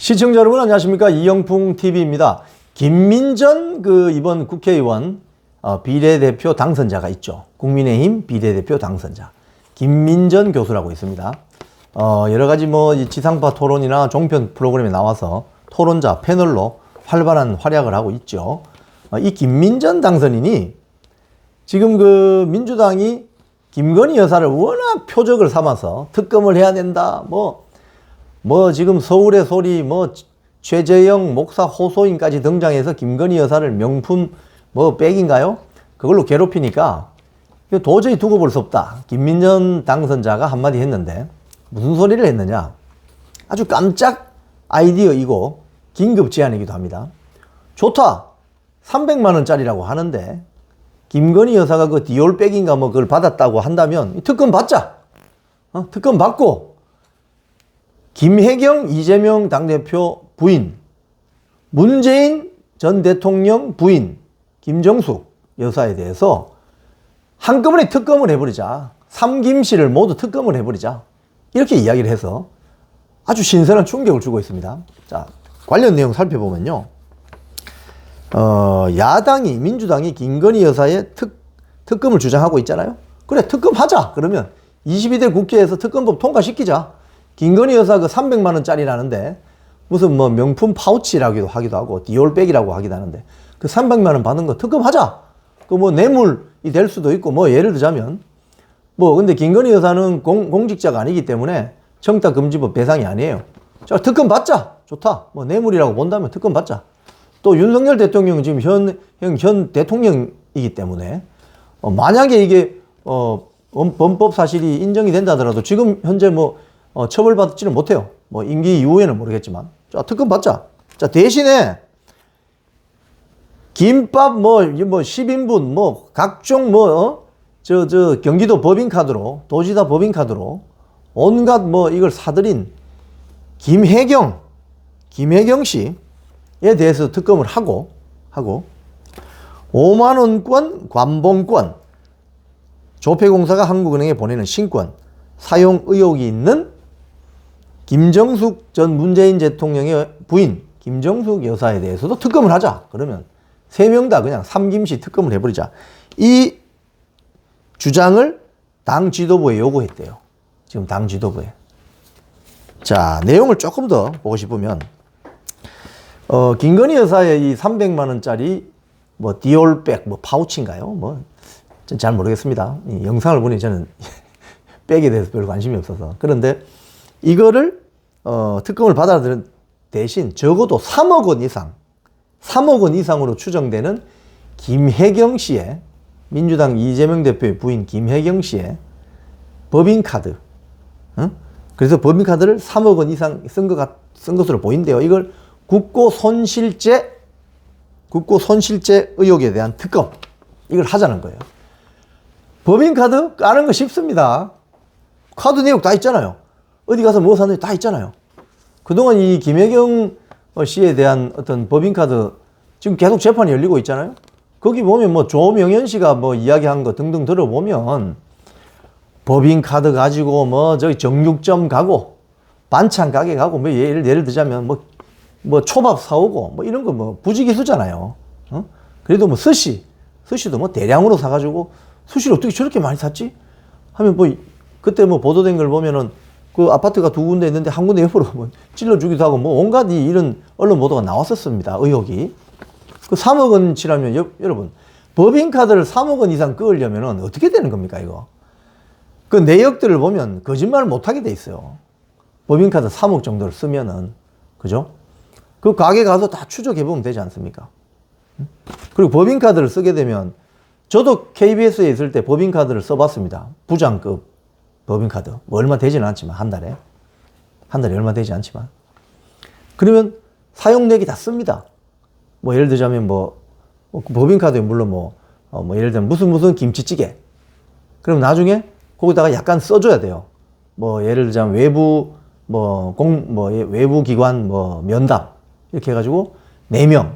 시청자 여러분 안녕하십니까 이영풍 TV입니다. 김민전 그 이번 국회의원 어, 비례대표 당선자가 있죠. 국민의힘 비례대표 당선자 김민전 교수라고 있습니다. 어, 여러 가지 뭐이 지상파 토론이나 종편 프로그램에 나와서 토론자 패널로 활발한 활약을 하고 있죠. 어, 이 김민전 당선인이 지금 그 민주당이 김건희 여사를 워낙 표적을 삼아서 특검을 해야 된다. 뭐, 뭐 지금 서울의 소리, 뭐 최재형 목사 호소인까지 등장해서 김건희 여사를 명품 뭐 백인가요? 그걸로 괴롭히니까 도저히 두고 볼 수 없다. 김민전 당선자가 한마디 했는데 무슨 소리를 했느냐? 아주 깜짝 아이디어이고 긴급 제안이기도 합니다. 좋다. 300만 원짜리라고 하는데 김건희 여사가 그 디올백인가 뭐 그걸 받았다고 한다면 이 특검 받자. 어? 특검 받고 김혜경 이재명 당대표 부인, 문재인 전 대통령 부인 김정숙 여사에 대해서 한꺼번에 특검을 해버리자. 삼김 씨를 모두 특검을 해버리자. 이렇게 이야기를 해서 아주 신선한 충격을 주고 있습니다. 자, 관련 내용 살펴보면요. 어, 야당이, 민주당이 김건희 여사의 특, 특검을 주장하고 있잖아요. 그래, 특검 하자. 그러면 22대 국회에서 특검법 통과시키자. 김건희 여사 그 300만 원짜리라는데 무슨 뭐 명품 파우치라기도 하기도 하고 디올백이라고 하기도 하는데 그 300만 원 받은 거 특검하자. 그 뭐 뇌물이 될 수도 있고 뭐 예를 들자면 뭐 근데 김건희 여사는 공, 공직자가 아니기 때문에 청탁금지법 대상이 아니에요. 자, 특검 받자. 좋다. 뭐 뇌물이라고 본다면 특검 받자. 또 윤석열 대통령은 지금 현, 현, 현 대통령이기 때문에 어, 만약에 이게 어, 범- 범법 사실이 인정이 된다 하더라도 지금 현재 뭐 어, 처벌받지는 못해요. 뭐 임기 이후에는 모르겠지만. 자, 특검 받자. 자, 대신에 김밥 뭐, 이뭐 10인분 뭐 각종 뭐, 어? 저, 저 경기도 법인카드로, 도지사 법인카드로 온갖 뭐 이걸 사들인 김혜경, 김혜경 씨에 대해서 특검을 하고, 하고, 5만원권 관봉권, 조폐공사가 한국은행에 보내는 신권, 사용 의혹이 있는 김정숙 전 문재인 대통령의 부인, 김정숙 여사에 대해서도 특검을 하자. 그러면 세 명 다 그냥 삼김씨 특검을 해버리자. 이 주장을 당 지도부에 요구했대요. 지금 당 지도부에. 자, 내용을 조금 더 보고 싶으면, 어, 김건희 여사의 이 300만 원짜리 뭐 디올백, 뭐 파우치인가요? 뭐, 전 잘 모르겠습니다. 이 영상을 보니 저는 백에 대해서 별 관심이 없어서. 그런데 이거를, 어, 특검을 받아들인 대신 적어도 3억 원 이상, 3억 원 이상으로 추정되는 김혜경 씨의 민주당 이재명 대표의 부인 김혜경 씨의 법인카드. 응? 그래서 법인카드를 3억 원 이상 쓴, 것 같, 쓴 것으로 보인대요. 이걸 국고 손실죄, 국고 손실죄 의혹에 대한 특검. 이걸 하자는 거예요. 법인카드 까는 거 쉽습니다. 카드 내역 다 있잖아요. 어디 가서 뭐 샀는지 다 있잖아요. 그동안 이 김혜경 씨에 대한 어떤 법인카드 지금 계속 재판이 열리고 있잖아요. 거기 보면 뭐 조명현 씨가 뭐 이야기한 거 등등 들어보면 법인카드 가지고 뭐 저기 정육점 가고 반찬 가게 가고 뭐 예를, 예를 들자면 뭐, 뭐 초밥 사오고 뭐 이런 거 뭐 부지기수잖아요. 어? 그래도 뭐 스시, 스시도 뭐 대량으로 사가지고 스시를 어떻게 저렇게 많이 샀지? 하면 뭐 그때 뭐 보도된 걸 보면은 그 아파트가 두 군데 있는데 한 군데 옆으로 뭐 찔러 주기도 하고 뭐 온갖 이 이런 언론 보도가 나왔었습니다. 의혹이. 그 3억 원치라면 여, 여러분 법인카드를 3억 원 이상 끄으려면 어떻게 되는 겁니까 이거? 그 내역들을 보면 거짓말을 못하게 돼 있어요. 법인카드 3억 정도를 쓰면은 그죠? 그 가게 가서 다 추적해 보면 되지 않습니까? 응? 그리고 법인카드를 쓰게 되면 저도 KBS에 있을 때 법인카드를 써봤습니다. 부장급 법인카드. 뭐 얼마 되지는 않지만 한 달에 한 달에 얼마 되지 않지만 그러면 사용액이 다 씁니다. 뭐 예를 들자면 뭐, 뭐 법인카드에 물론 뭐, 어, 뭐 예를 들면 무슨 무슨 김치찌개. 그럼 나중에 거기다가 약간 써줘야 돼요. 뭐 예를 들자면 외부 뭐 공, 뭐 예, 외부 기관 뭐 면담. 이렇게 해가지고 4명.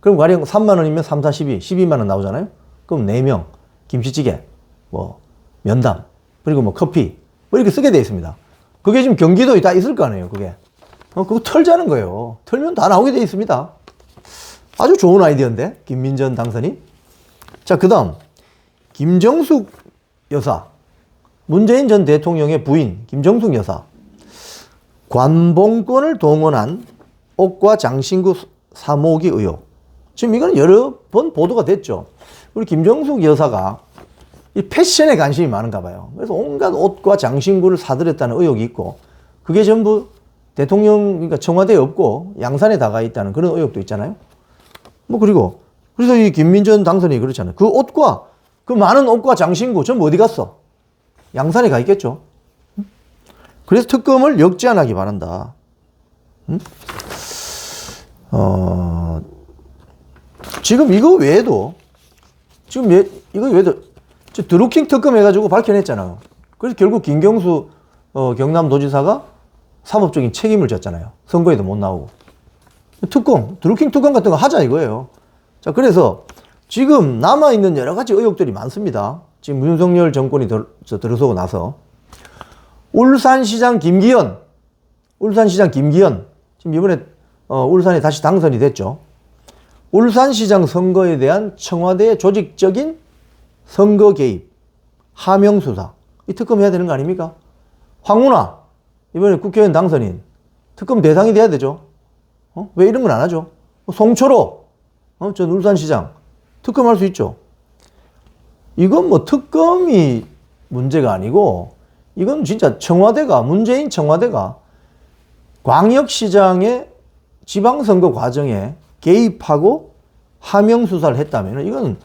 그럼 가령 3만 원이면 3, 4, 12, 12만 원 나오잖아요. 그럼 4명. 김치찌개. 뭐 면담. 그리고 뭐 커피. 뭐 이렇게 쓰게 돼 있습니다. 그게 지금 경기도에 다 있을 거 아니에요. 그게. 어, 그거 털자는 거예요. 털면 다 나오게 돼 있습니다. 아주 좋은 아이디어인데, 김민전 당선이. 자, 그 다음, 김정숙 여사. 문재인 전 대통령의 부인, 김정숙 여사. 관봉권을 동원한 옥과 장신구 사모기 의혹. 지금 이거는 여러 번 보도가 됐죠. 우리 김정숙 여사가 이 패션에 관심이 많은가 봐요. 그래서 온갖 옷과 장신구를 사들였다는 의혹이 있고, 그게 전부 대통령, 그러니까 청와대에 없고 양산에 다가 있다는 그런 의혹도 있잖아요. 뭐, 그리고, 그래서 이 김민전 당선이 그렇잖아요. 그 옷과, 그 많은 옷과 장신구 전부 어디 갔어? 양산에 가 있겠죠. 응? 그래서 특검을 역제안하기 바란다. 응? 어, 지금 이거 외에도, 지금 예, 이거 외에도, 저 드루킹 특검 해가지고 밝혀냈잖아요. 그래서 결국 김경수 어, 경남도지사가 사법적인 책임을 졌잖아요. 선거에도 못 나오고. 특검, 드루킹 특검 같은 거 하자 이거예요. 자, 그래서 지금 남아있는 여러 가지 의혹들이 많습니다. 지금 윤석열 정권이 들, 저, 들어서고 나서. 울산시장 김기현, 울산시장 김기현, 지금 이번에 어, 울산에 다시 당선이 됐죠. 울산시장 선거에 대한 청와대의 조직적인 선거 개입, 하명 수사, 이 특검 해야 되는 거 아닙니까? 황운하, 이번에 국회의원 당선인, 특검 대상이 돼야 되죠. 어? 왜 이런 건 안 하죠? 송철호, 어? 전 울산시장, 특검할 수 있죠. 이건 뭐 특검이 문제가 아니고, 이건 진짜 청와대가, 문재인 청와대가 광역시장의 지방선거 과정에 개입하고 하명 수사를 했다면 이건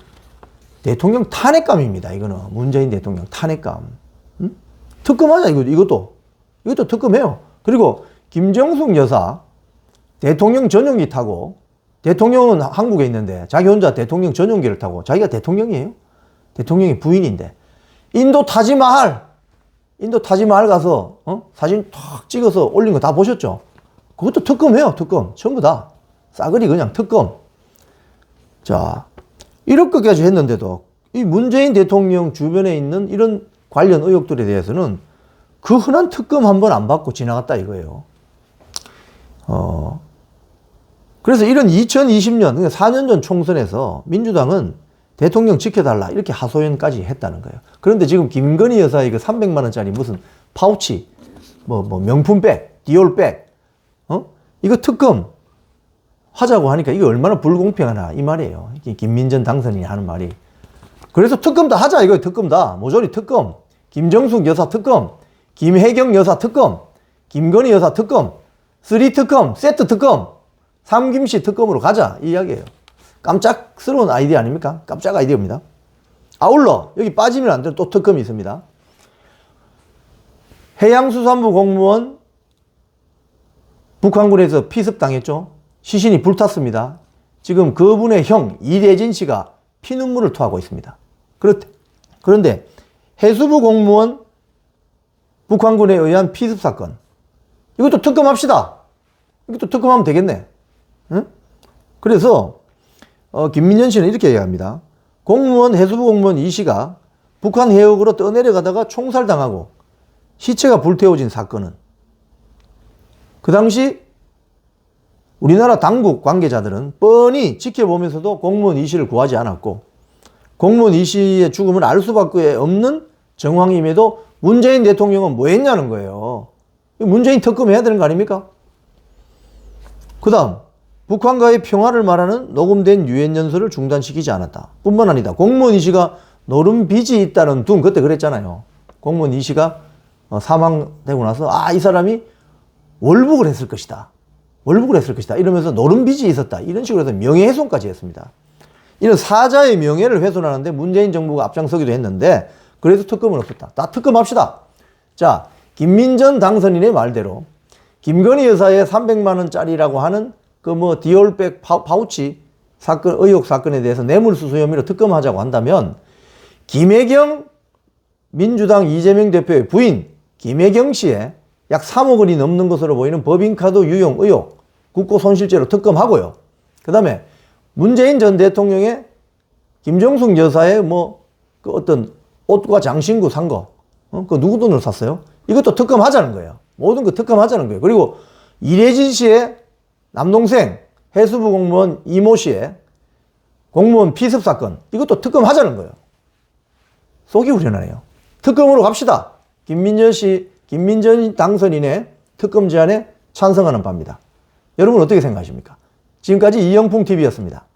대통령 탄핵감입니다. 이거는 문재인 대통령 탄핵감. 응? 특검하자 이거 이것도 이것도 특검해요. 그리고 김정숙 여사 대통령 전용기 타고 대통령은 한국에 있는데 자기 혼자 대통령 전용기를 타고 자기가 대통령이에요. 대통령이 부인인데 인도 타지마할 인도 타지마할 가서 어? 사진 탁 찍어서 올린 거 다 보셨죠? 그것도 특검해요. 특검 전부 다 싸그리 그냥 특검. 자 이렇게까지 했는데도 이 문재인 대통령 주변에 있는 이런 관련 의혹들에 대해서는 그 흔한 특검 한 번 안 받고 지나갔다 이거예요. 어, 그래서 이런 2020년, 그러니까 4년 전 총선에서 민주당은 대통령 지켜달라 이렇게 하소연까지 했다는 거예요. 그런데 지금 김건희 여사의 그 300만 원짜리 무슨 파우치, 뭐, 뭐 명품백, 디올백, 어? 이거 특검 하자고 하니까 이게 얼마나 불공평하나 이 말이에요. 김민전 당선인이 하는 말이. 그래서 특검 다 하자 이거예요. 특검 다. 모조리 특검. 김정숙 여사 특검. 김혜경 여사 특검. 김건희 여사 특검. 쓰리 특검. 세트 특검. 삼김씨 특검으로 가자 이 이야기예요. 깜짝스러운 아이디어 아닙니까? 깜짝 아이디어입니다. 아울러 여기 빠지면 안 되는 또 특검이 있습니다. 해양수산부 공무원 북한군에서 피습당했죠. 시신이 불탔습니다. 지금 그분의 형 이대진 씨가 피눈물을 토하고 있습니다. 그런데 해수부 공무원 북한군에 의한 피습 사건 이것도 특검합시다. 이것도 특검하면 되겠네. 응? 그래서 어, 김민현 씨는 이렇게 얘기합니다. 공무원 해수부 공무원 이 씨가 북한 해역으로 떠내려가다가 총살당하고 시체가 불태워진 사건은 그 당시 우리나라 당국 관계자들은 뻔히 지켜보면서도 공무원 이 씨를 구하지 않았고 공무원 이 씨의 죽음을 알 수밖에 없는 정황임에도 문재인 대통령은 뭐 했냐는 거예요. 문재인 특검해야 되는 거 아닙니까? 그 다음 북한과의 평화를 말하는 녹음된 유엔 연설을 중단시키지 않았다. 뿐만 아니다. 공무원 이 씨가 노름 빚이 있다는 둥 그때 그랬잖아요. 공무원 이 씨가 어, 사망되고 나서 아 이 사람이 월북을 했을 것이다. 월북을 했을 것이다. 이러면서 노름 빚이 있었다. 이런 식으로 해서 명예훼손까지 했습니다. 이런 사자의 명예를 훼손하는데 문재인 정부가 앞장서기도 했는데 그래도 특검은 없었다. 다 특검합시다. 자, 김민전 당선인의 말대로 김건희 여사의 300만 원짜리라고 하는 그 뭐 디올백 파우치 사건 의혹 사건에 대해서 뇌물수수 혐의로 특검하자고 한다면 김혜경 민주당 이재명 대표의 부인 김혜경 씨의 약 3억 원이 넘는 것으로 보이는 법인카드 유용 의혹 국고 손실죄로 특검하고요. 그 다음에 문재인 전 대통령의 김정숙 여사의 뭐 그 어떤 옷과 장신구 산 거, 어? 그 누구 돈으로 샀어요? 이것도 특검하자는 거예요. 모든 거 특검하자는 거예요. 그리고 이래진 씨의 남동생 해수부 공무원 이모 씨의 공무원 피습 사건 이것도 특검하자는 거예요. 속이 후련하네요. 특검으로 갑시다. 김민전 씨, 김민전 당선인의 특검 제안에 찬성하는 바입니다. 여러분 어떻게 생각하십니까? 지금까지 이영풍 TV였습니다.